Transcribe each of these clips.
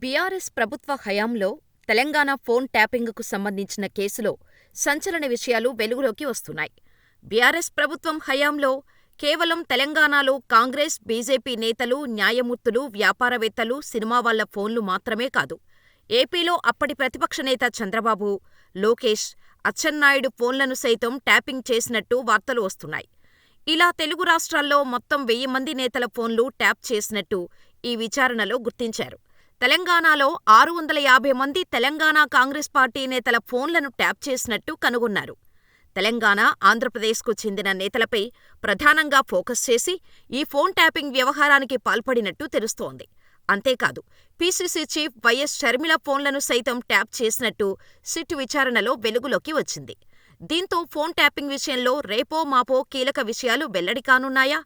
BRS ప్రభుత్వ హయాంలో Telangana phone ట్యాపింగ్కు సంబంధించిన కేసులో సంచలన విషయాలు వెలుగులోకి వస్తున్నాయి. బీఆర్ఎస్ ప్రభుత్వం హయాంలో కేవలం తెలంగాణలో కాంగ్రెస్, బీజేపీ నేతలు, న్యాయమూర్తులు, వ్యాపారవేత్తలు, సినిమా వాళ్ళ ఫోన్లు మాత్రమే కాదు, ఏపీలో అప్పటి ప్రతిపక్ష నేత చంద్రబాబు, లోకేష్, అచ్చెన్నాయుడు ఫోన్లను సైతం ట్యాపింగ్ చేసినట్టు వార్తలు వస్తున్నాయి. ఇలా తెలుగు రాష్ట్రాల్లో మొత్తం వెయ్యి మంది నేతల ఫోన్లు ట్యాప్ చేసినట్టు ఈ విచారణలో గుర్తించారు. తెలంగాణలో ఆరు వందల యాభై మంది తెలంగాణ కాంగ్రెస్ పార్టీ నేతల ఫోన్లను ట్యాప్ చేసినట్టు కనుగొన్నారు. తెలంగాణ, ఆంధ్రప్రదేశ్కు చెందిన నేతలపై ప్రధానంగా ఫోకస్ చేసి ఈ ఫోన్ ట్యాపింగ్ వ్యవహారానికి పాల్పడినట్టు తెలుస్తోంది. అంతేకాదు, పీసీసీ చీఫ్ వైఎస్ షర్మిల ఫోన్లను సైతం ట్యాప్ చేసినట్టు సిట్ విచారణలో వెలుగులోకి వచ్చింది. దీంతో ఫోన్ ట్యాపింగ్ విషయంలో రేపో మాపో కీలక విషయాలు వెల్లడి కానున్నాయా?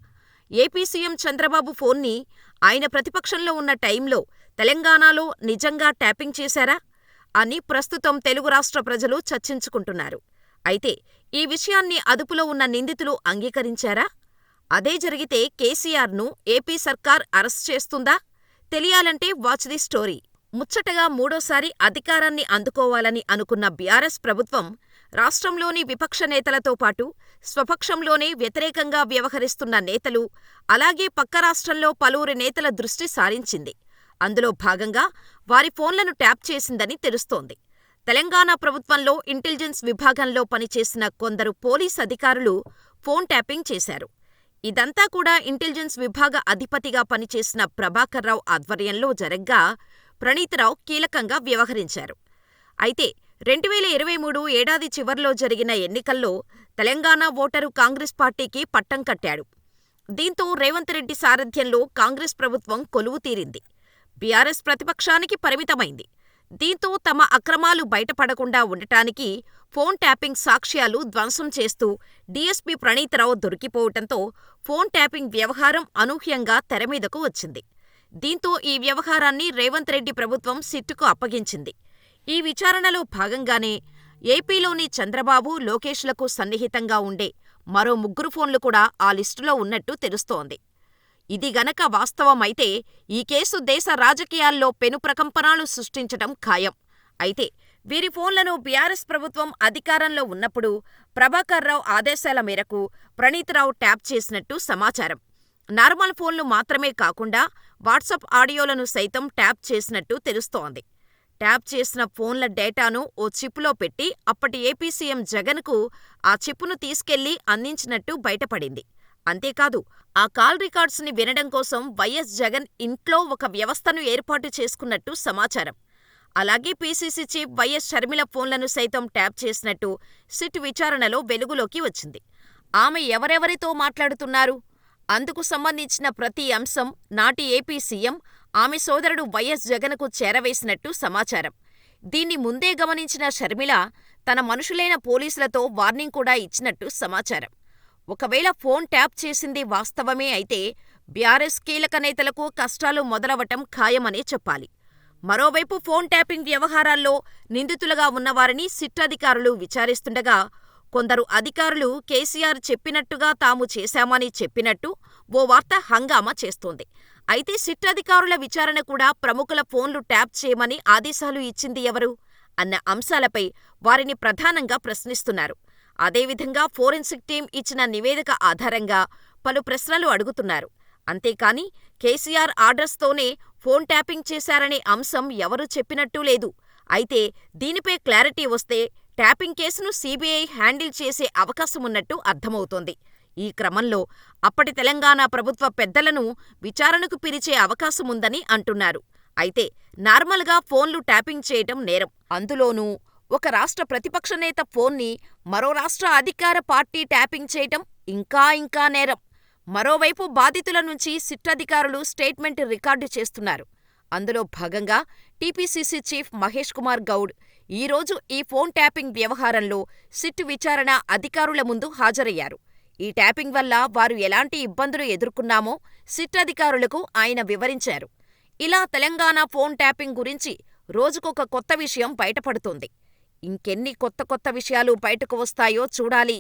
ఏపీ సీఎం చంద్రబాబు ఫోన్ని ఆయన ప్రతిపక్షంలో ఉన్న టైంలో తెలంగాణలో నిజంగా ట్యాపింగ్ చేశారా? అని ప్రస్తుతం తెలుగు రాష్ట్ర ప్రజలు చర్చించుకుంటున్నారు. అయితే ఈ విషయాన్ని అదుపులో ఉన్న నిందితులు అంగీకరించారా? అదే జరిగితే కేసీఆర్ను ఏపీ సర్కార్ అరెస్ట్ చేస్తుందా? తెలియాలంటే వాచ్ ది స్టోరీ. ముచ్చటగా మూడోసారి అధికారాన్ని అందుకోవాలని అనుకున్న బీఆర్ఎస్ ప్రభుత్వం రాష్ట్రంలోని విపక్ష నేతలతో పాటు స్వపక్షంలోనే వ్యతిరేకంగా వ్యవహరిస్తున్న నేతలు, అలాగే పక్క రాష్ట్రంలో పలువురు నేతల దృష్టి సారించింది. అందులో భాగంగా వారి ఫోన్లను ట్యాప్ చేసిందని తెలుస్తోంది. తెలంగాణ ప్రభుత్వంలో ఇంటెలిజెన్స్ విభాగంలో పనిచేసిన కొందరు పోలీస్ అధికారులు ఫోన్ ట్యాపింగ్ చేశారు. ఇదంతా కూడా ఇంటెలిజెన్స్ విభాగ అధిపతిగా పనిచేసిన ప్రభాకర్రావు ఆధ్వర్యంలో జరగ్గా ప్రణీతరావు కీలకంగా వ్యవహరించారు. అయితే రెండువేల ఇరవై మూడు ఏడాది చివర్లో జరిగిన ఎన్నికల్లో తెలంగాణ ఓటరు కాంగ్రెస్ పార్టీకి పట్టం కట్టాడు. దీంతో రేవంత్ రెడ్డి సారథ్యంలో కాంగ్రెస్ ప్రభుత్వం కొలువుతీరింది. బీఆర్ఎస్ ప్రతిపక్షానికి పరిమితమైంది. దీంతో తమ అక్రమాలు బయటపడకుండా ఉండటానికి ఫోన్ ట్యాపింగ్ సాక్ష్యాలు ధ్వంసం చేస్తూ డీఎస్పీ ప్రణీతరావు దొరికిపోవటంతో ఫోన్ ట్యాపింగ్ వ్యవహారం అనూహ్యంగా తెరమీదకు వచ్చింది. దీంతో ఈ వ్యవహారాన్ని రేవంత్ రెడ్డి ప్రభుత్వం సిట్టుకు అప్పగించింది. ఈ విచారణలో భాగంగానే ఏపీలోని చంద్రబాబు, లోకేష్లకు సన్నిహితంగా ఉండే మరో ముగ్గురు ఫోన్లు కూడా ఆ లిస్టులో ఉన్నట్టు తెలుస్తోంది. ఇది గనక వాస్తవమైతే ఈ కేసు దేశ రాజకీయాల్లో పెను ప్రకంపనలు సృష్టించటం ఖాయం. అయితే వీరి ఫోన్లను బీఆర్ఎస్ ప్రభుత్వం అధికారంలో ఉన్నప్పుడు ప్రభాకర్రావు ఆదేశాల మేరకు ప్రణీత్రావు ట్యాప్ చేసినట్టు సమాచారం. నార్మల్ ఫోన్లు మాత్రమే కాకుండా వాట్సప్ ఆడియోలను సైతం ట్యాప్ చేసినట్టు తెలుస్తోంది. ట్యాప్ చేసిన ఫోన్ల డేటాను ఓ చిప్లో పెట్టి అప్పటి ఏపీ సీఎం జగన్కు ఆ చిప్పును తీసుకెళ్ళి అందించినట్టు బయటపడింది. అంతేకాదు ఆ కాల్ రికార్డ్స్ని వినడం కోసం వైఎస్ జగన్ ఇంట్లో ఒక వ్యవస్థను ఏర్పాటు చేసుకున్నట్టు సమాచారం. అలాగే పీసీసీ చీఫ్ వైఎస్ షర్మిల ఫోన్లను సైతం ట్యాప్ చేసినట్టు సిట్ విచారణలో వెలుగులోకి వచ్చింది. ఆమె ఎవరెవరితో మాట్లాడుతున్నారు? అందుకు సంబంధించిన ప్రతి అంశం నాటి ఏపీ సీఎం, ఆమె సోదరుడు వైఎస్ జగన్కు చేరవేసినట్టు సమాచారం. దీన్ని ముందే గమనించిన షర్మిల తన మనుషులైన పోలీసులతో వార్నింగ్ కూడా ఇచ్చినట్టు సమాచారం. ఒకవేళ ఫోన్ ట్యాప్ చేసింది వాస్తవమే అయితే బీఆర్ఎస్ కీలక నేతలకు కష్టాలు మొదలవటం ఖాయమనే చెప్పాలి. మరోవైపు ఫోన్ ట్యాపింగ్ వ్యవహారాల్లో నిందితులుగా ఉన్నవారిని సిట్ అధికారులు విచారిస్తుండగా కొందరు అధికారులు కేసీఆర్ చెప్పినట్టుగా తాము చేశామని చెప్పినట్టు ఓ వార్త హంగామా చేస్తోంది. అయితే సిట్ అధికారుల విచారణ కూడా ప్రముఖుల ఫోన్లు ట్యాప్ చేయమని ఆదేశాలు ఇచ్చింది ఎవరు? అన్న అంశాలపై వారిని ప్రధానంగా ప్రశ్నిస్తున్నారు. అదేవిధంగా ఫోరెన్సిక్ టీం ఇచ్చిన నివేదిక ఆధారంగా పలు ప్రశ్నలు అడుగుతున్నారు. అంతేకాని కేసీఆర్ ఆర్డర్స్తోనే ఫోన్ ట్యాపింగ్ చేశారనే అంశం ఎవరూ చెప్పినట్టూ లేదు. అయితే దీనిపై క్లారిటీ వస్తే ట్యాపింగ్ కేసును సీబీఐ హ్యాండిల్ చేసే అవకాశమున్నట్టు అర్థమవుతోంది. ఈ క్రమంలో అప్పటి తెలంగాణ ప్రభుత్వ పెద్దలను విచారణకు పిలిచే అవకాశముందని అంటున్నారు. అయితే నార్మల్గా ఫోన్లు ట్యాపింగ్ చేయటం నేరం. అందులోనూ ఒక రాష్ట్ర ప్రతిపక్ష నేత ఫోన్ని మరో రాష్ట్ర అధికార పార్టీ ట్యాపింగ్ చేయటం ఇంకా ఇంకా నేరం. మరోవైపు బాధితుల నుంచి సిట్ అధికారులు స్టేట్మెంట్ రికార్డు చేస్తున్నారు. అందులో భాగంగా టీపీసీసీ చీఫ్ మహేష్ కుమార్ గౌడ్ ఈరోజు ఈ ఫోన్ ట్యాపింగ్ వ్యవహారంలో సిట్ విచారణ అధికారుల ముందు హాజరయ్యారు. ఈ ట్యాపింగ్ వల్ల వారు ఎలాంటి ఇబ్బందులు ఎదుర్కొన్నామో సిట్ అధికారులకు ఆయన వివరించారు. ఇలా తెలంగాణ ఫోన్ ట్యాపింగ్ గురించి రోజుకొక కొత్త విషయం బయటపడుతోంది. ఇంకెన్ని కొత్త కొత్త విషయాలు బయటకు వస్తాయో చూడాలి.